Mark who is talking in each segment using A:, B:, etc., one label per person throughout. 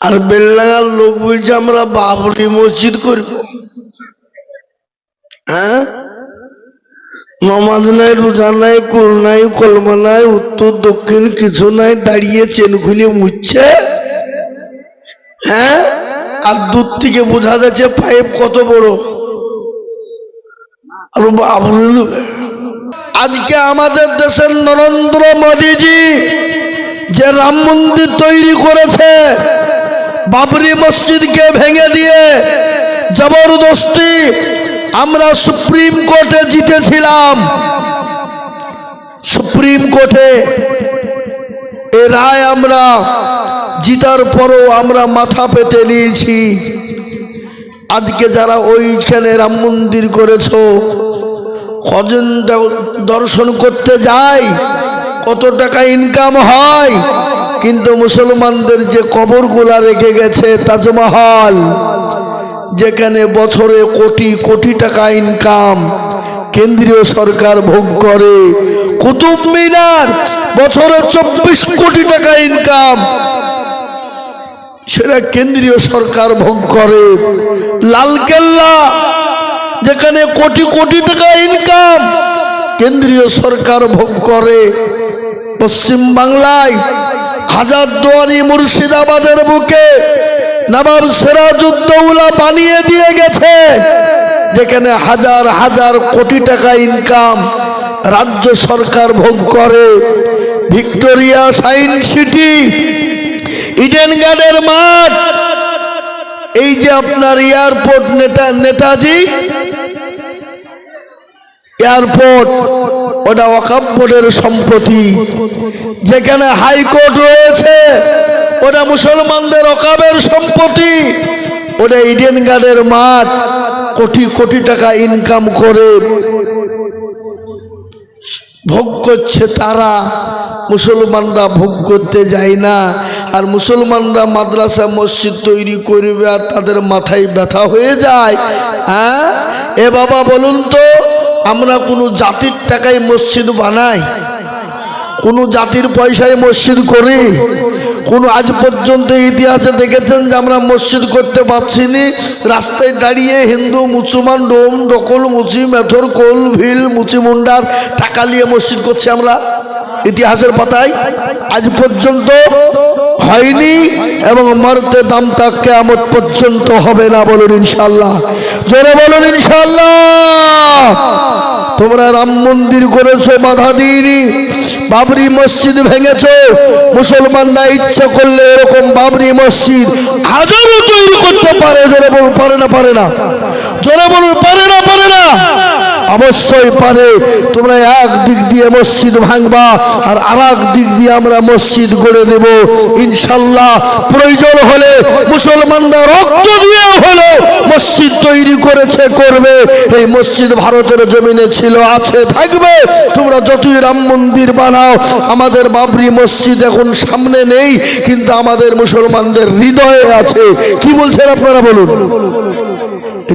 A: আর বেলডাঙ্গার লোক বলছে, আমরা বাবরি মসজিদ করব। হ্যাঁ? নমাজ নাই, রোজা নাই, কুল নাই, কলমা নাই, উত্তর, দক্ষিণ কিছু নাই, দাঁড়িয়ে চেন খুলে মুচ্ছে হ্যাঁ? আর দূর থেকে বোঝা যাচ্ছে পাইপ কত বড়। আর বাবরি আজকে আমাদের দেশের নরেন্দ্র মোদীজি যে রাম মন্দির তৈরি করেছে বাবরি মসজিদকে ভেঙে দিয়ে জবরদস্তি আমরা সুপ্রিম কোর্টে জিতেছিলাম। সুপ্রিম কোর্টে এ রায় আমরা জিতার পরও আমরা মাথা পেতে নিয়েছি। আজকে যারা ওইখানে রাম মন্দির করেছ কজন দ- দর্শন করতে যায়, কত টাকা ইনকাম হয়? কিন্তু মুসলমানদের যে কবরগুলা রেখে গেছে তাজমহল, যেখানে বছরে কোটি কোটি টাকা ইনকাম কেন্দ্রীয় সরকার ভোগ করে, কুতুব মিনার বছরে চব্বিশ কোটি টাকা ইনকাম সেটা কেন্দ্রীয় সরকার ভোগ করে। লালকেল্লা, যেখানে কোটি কোটি টাকা ইনকাম কেন্দ্রীয় সরকার ভোগ করে। পশ্চিম বাংলায় হাজারদুয়ারি মুর্শিদাবাদের বুকে নবাব সিরাজউদ্দৌলা বানিয়ে দিয়ে গেছে, যেখানে হাজার হাজার কোটি টাকা ইনকাম রাজ্য সরকার ভোগ করে। ভিক্টোরিয়া সায়েন্স সিটি, ইডেন গার্ডের মাঠ। এই যে আপনার এয়ারপোর্ট নেতা, নেতাজি, এয়ারপোর্ট ওটা ওয়াকাব বোর্ডের সম্পত্তি। যেখানে হাইকোর্ট রয়েছে, ওটা মুসলমানদের অকাবের সম্পত্তি। ওটা ইডেন গার্ডের মাঠ, কোটি কোটি টাকা ইনকাম করে। ভোগ করছে তারা, মুসলমানরা ভোগ করতে যায় না। আর মুসলমানরা মাদ্রাসা, মসজিদ তৈরি করবে আর তাদের মাথায় ব্যথা হয়ে যায়। হ্যাঁ? এ বাবা, বলুন তো আমরা কোনো জাতির টাকায় মসজিদ বানাই, কোনো জাতির পয়সায় মসজিদ করি। কোনো আজ পর্যন্ত ইতিহাসে দেখেছেন যে আমরা মসজিদ করতে পারছি নি। রাস্তায় দাঁড়িয়ে হিন্দু, মুসলমান, ডোম, ডকল মুচি মেথর কোল, ভিল, মুচি মুন্ডার টাকা নিয়ে মসজিদ করছি আমরা। ইতিহাসের পাতায় আজ পর্যন্ত হয়নি এবং মরতে দাম তাক কেয়ামত পর্যন্ত হবে না বলুন ইনশাল্লাহ জোরে বলুন ইনশাল্লাহ তোমরা রাম মন্দির করেছ, বাধা দিইনি। বাবরি মসজিদ ভেঙেছ। মুসলমানরা ইচ্ছে করলে এরকম বাবরি মসজিদ হাজারো তৈরি করতে পারে, জোরে বলুন, পারে না পারে না। জোরে বলুন, পারে না পারে না। অবশ্যই পারে। তোমরা এক দিক দিয়ে মসজিদ ভাঙবা আর আর দিক দিয়ে আমরা মসজিদ গড়ে দেব। ইনশাল্লাহ প্রয়োজন হলে মুসলমানরা রক্ত দিয়ে হলো মসজিদ তৈরি করেছে, করবে। এই মসজিদ ভারতের জমিনে ছিল, আছে, থাকবে। তোমরা যতই রাম মন্দির বানাও, আমাদের বাবরি মসজিদ এখন সামনে নেই, কিন্তু আমাদের মুসলমানদের হৃদয়ে আছে। কি বলছেন আপনারা বলুন?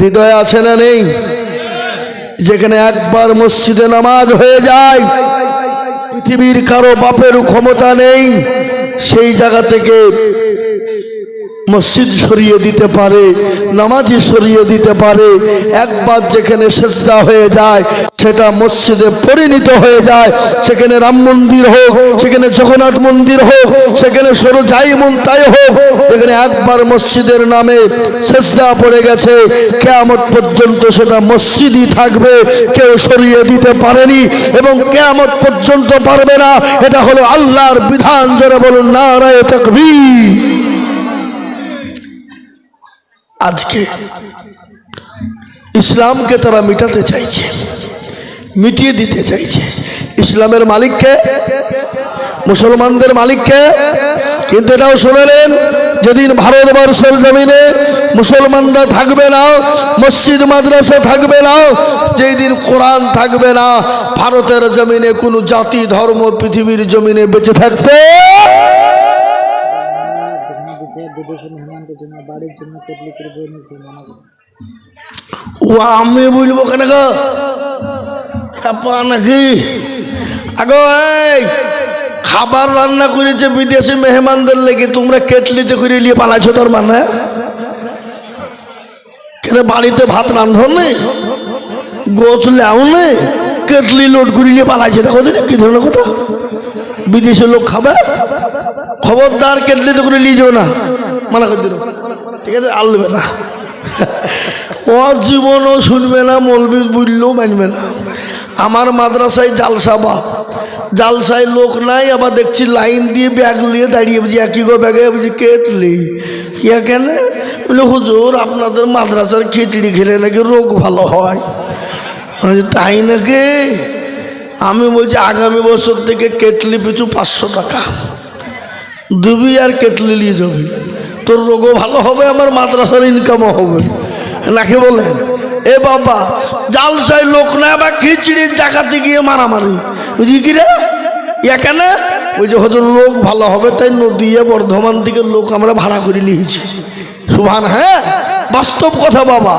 A: হৃদয়ে আছে না নেই? যেখানে একবার মসজিদে নামাজ হয়ে যায় পৃথিবীর কারও বাপের ক্ষমতা নেই সেই জায়গা থেকে মসজিদ সরিয়ে দিতে পারে নামাজি সরিয়ে দিতে পারে, একবার যেখানে সেজদা হয়ে যায়, সেটা মসজিদে পরিণত হয়ে যায়, সেখানে রাম মন্দির হোক, সেখানে জগন্নাথ মন্দির হোক, সেখানে সরো যাই মন তাই হোক যেখানে একবার মসজিদের নামে সেজদা পড়ে গেছে, কেয়ামত পর্যন্ত সেটা মসজিদই থাকবে, কেউ সরিয়ে দিতে পারেনি এবং কেয়ামত পর্যন্ত পারবে না। এটা হলো আল্লাহর বিধান যারা বলুন, নারায় তাকবীর। আজকে। ইসলামকে তারা মিটাতে চাইছে, মিটিয়ে দিতে চাইছে। ইসলামের মালিককে, মুসলমানদের মালিককে, কিন্তু এটাও শুনেলেন, যেদিন ভারতবর্ষের জমিনে মুসলমানরা থাকবে না, মসজিদ, মাদ্রাসা থাকবে না যেই দিন কোরআন থাকবে না, ভারতের জমিনে কোনো জাতি, ধর্ম, পৃথিবীর জমিনে বেঁচে থাকতে
B: বিদেশে মেহমানদের জন্য, বাড়ির জন্য কেটলি
A: ও আমি বলব কেন গো? নাকি? আগো খাবার রান্না করেছে বিদেশি মেহমানদের লেগে, তোমরা কেটলিতে করে নিয়ে পালাইছো তোর মানে? কেন বাড়িতে ভাত রান্ধন? নেই গোছ লেও নেই কেটলি লোড করে নিয়ে পালাইছে দেখো কি ধরনের কথা। বিদেশের লোক খাবে? খবরদার কেটলিতে করে নিয়ে যাও না। মানা করে দিল। ঠিক আছে, আর নেবে না। ও জীবনও শুনবে না মলবি বুঝলেও মানবে না। আমার মাদ্রাসায় জালসা বা জালসায় লোক নাই, আবার দেখছি লাইন দিয়ে ব্যাগ নিয়ে দাঁড়িয়ে বুঝি একই গো ব্যাগে? বুঝি কেটলি। কিয়া কেন? বলে হুজুর, আপনাদের মাদ্রাসার খিচড়ি খেলে নাকি রোগ ভালো হয়? তাই নাকি? আমি বলছি, আগামী বছর থেকে কেটলি পিছু পাঁচশো টাকা। দুবি আর কেটলি নিয়ে যাবি। তোর রোগও ভালো হবে, আমার মাদ্রাসার ইনকামও হবে। নাকি বলেন? এ বাবা, জালসায় লোক না বা খিচড়ির জায়গাতে গিয়ে মারামারি। বুঝি কি রে? এখানে ওই যে হয়তো রোগ ভালো হবে, তাই নদিয়া বর্ধমান থেকে লোক আমরা ভাড়া করে নিয়েছি। সুভান হ্যাঁ? বাস্তব কথা বাবা।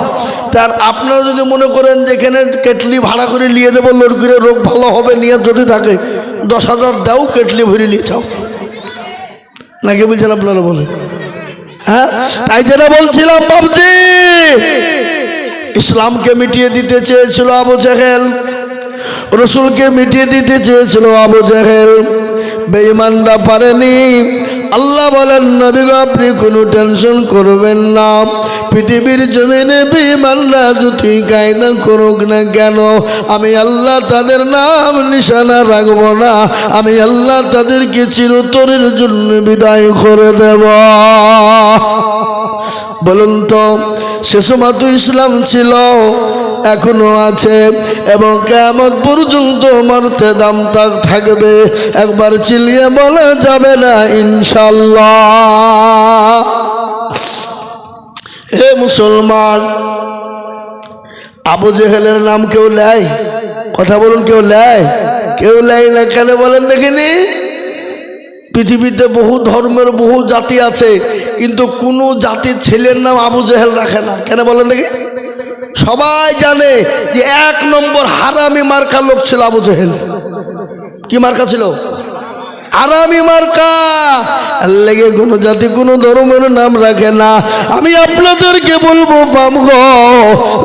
A: তার আপনারা যদি মনে করেন যে এখানে কেটলি ভাড়া করে নিয়ে যাব লোড করে রোগ ভালো হবে, নিয়ে যদি থাকে, দশ হাজার দাও, কেটলি ভরে নিয়ে যাও। নাকি বলছেন আপনারা বলে হ্যাঁ? তাই যেটা বলছিলাম বাবজি ইসলামকে মিটিয়ে দিতে চেয়েছিল আবু জাহেল, রসুলকে মিটিয়ে দিতে চেয়েছিল আবু জাহেল। বেঈমানরা পারেনি আল্লাহ বলেন নবী আপনি কোনো টেনশন করবেন না। পৃথিবীর জমিনে বেঈমানরা যতই কায়দা করুক না কেন, আমি আল্লাহ তাদের নাম নিশানা রাখব না। আমি আল্লাহ তাদেরকে চিরতরের জন্য বিদায় করে দেব। বলুন তো, সে সময় ইসলাম ছিল। এখনও আছে এবং কেমন পর্যন্ত মারতে দাম তাক থাকবে। একবার চিলিয়ে বলা যাবে না ইনশাল্লাহ হে মুসলমান, আবু জেহেলের নাম কেউ নেয়? কথা বলুন, কেউ নেয়? কেউ নেয় না কেন বলেন দেখিনি? পৃথিবীতে বহু ধর্মের বহু জাতি আছে, কিন্তু কোনো জাতির ছেলের নাম আবু জেহেল রাখে না। কেন বলেন দেখি? সবাই জানে যে এক নম্বর হারামি মার্কা লোক ছিল আবু জেহেল। কি মার্কা ছিল? আরামি মার্কা। লেগে কোনো জাতি, কোনো ধর্মের নাম রাখে না। আমি আপনাদেরকে বলব, বামগ,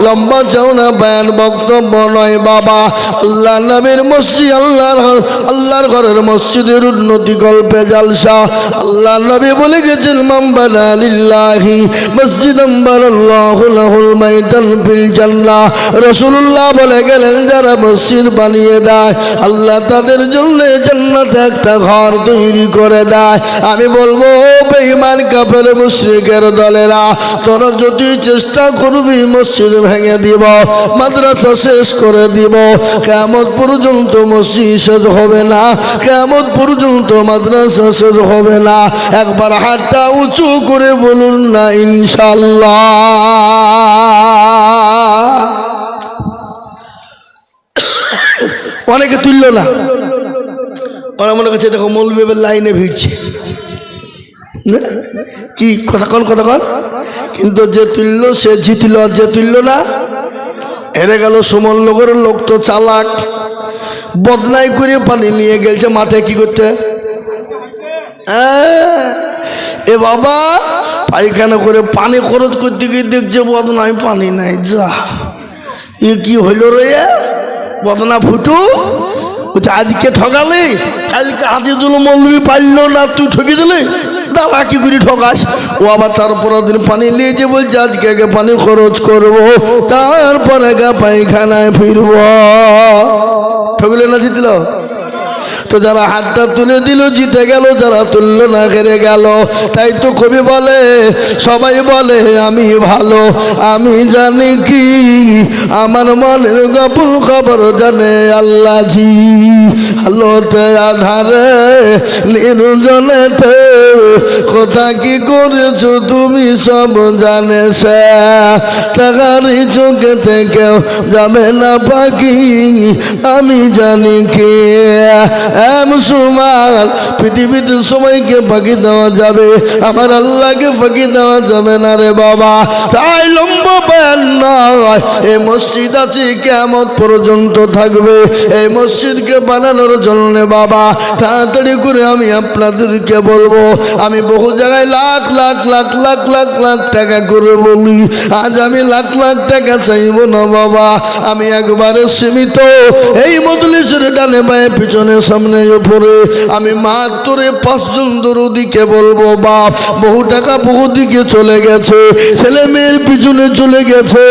A: লম্বা চাওনা বয়ান বক্তব্য নয় বাবা। আল্লাহ নবীর মসজিদ, আল্লাহর আল্লাহর ঘরের মসজিদের উন্নতি গল্পে জালসা। আল্লাহ নবী বলে গেছেন মাম্বানা লিল্লাহি মসজিদ রাসূলুল্লাহ বলে গেলেন, যারা মসজিদ বানিয়ে দেয়, আল্লাহ তাদের জন্য একটা ঘর তৈরি করে দেয়। আমি বলব বেঈমান কাফের মুশরিকের দলেরা, তোরা যদি চেষ্টা করবি মসজিদ ভেঙে দিব, মাদ্রাসা শেষ করে দিব কেমন পর্যন্ত মসজিদ শেষ হবে না কেমন পর্যন্ত মাদ্রাসা শেষ হবে না। একবার হাতটা উঁচু করে বলুন না, ইনশাল্লাহ। অনেকে তুলল না। ওরা মনে করছে দেখো মৌলবেবের লাইনে ভিড়ছে? কি কথা কন কথা কন। কিন্তু যে তুললো সে জিতল আর যে তুলল না হেরে গেল সুমন লোকের লোক তো চালাক। বদনাই করে পানি নিয়ে গেছে মাঠে কি করতে? আহ, এ বাবা পায়খানা করে পানি খরচ করতে গিয়ে দেখছে বদনাই পানি নাই যা। কি হইল রে? বদনা ফুটু? বলছে, আজকে ঠকালে, কালকে হাতিজুল মৌলবি পারল না, তুই ঠকি দিলে? দাদা কি করে ঠকাস? ও আবার তারপর দিন পানি নিয়ে যে বলছে, আজকে আগে পানি খরচ করব, তারপরে আগে পায়খানায় ফিরব। ঠকলে না জিতল? তো যারা হাতটা তুলে দিল, জিতে গেল, যারা তুললো না হেরে গেল। তাই তো কবি বলে, সবাই বলে, আমি ভালো, আমি জানি কি, আমার মনের গোপন খবর জানে আল্লাহ জি আলোতে আধারে, নির্জনেতে, কোথা কি করেছ তুমি সব জানে সে। টাকারি চোখে থেকেও যাবে না পাখি, আমি জানি কি। মুসলমান, পৃথিবীতে ফাঁকি দেওয়া যাবে। আমার আল্লাহকে ফাঁকি দেওয়া যাবে না রে বাবা। তাই এই মসজিদ আছে কেমন পর্যন্ত থাকবে। এই মসজিদকে বানানোর জন্য বাবা, তাড়াতাড়ি করে আমি আপনাদেরকে বলব, আমি বহু জায়গায় লাখ লাখ লাখ লাখ লাখ লাখ টাকা করে বলি। আজ আমি লাখ লাখ টাকা চাইব না বাবা, আমি একবারে সীমিত। এই মজলিসের ডানে বায়ে পিছনে সামনে উপরে। আমি মাত্র পাঁচজন দরদিকে বলব, বাপ, বহু টাকা বহু দিকে চলে গেছে। ছেলে মেয়ের পিছনে চলে গেছে।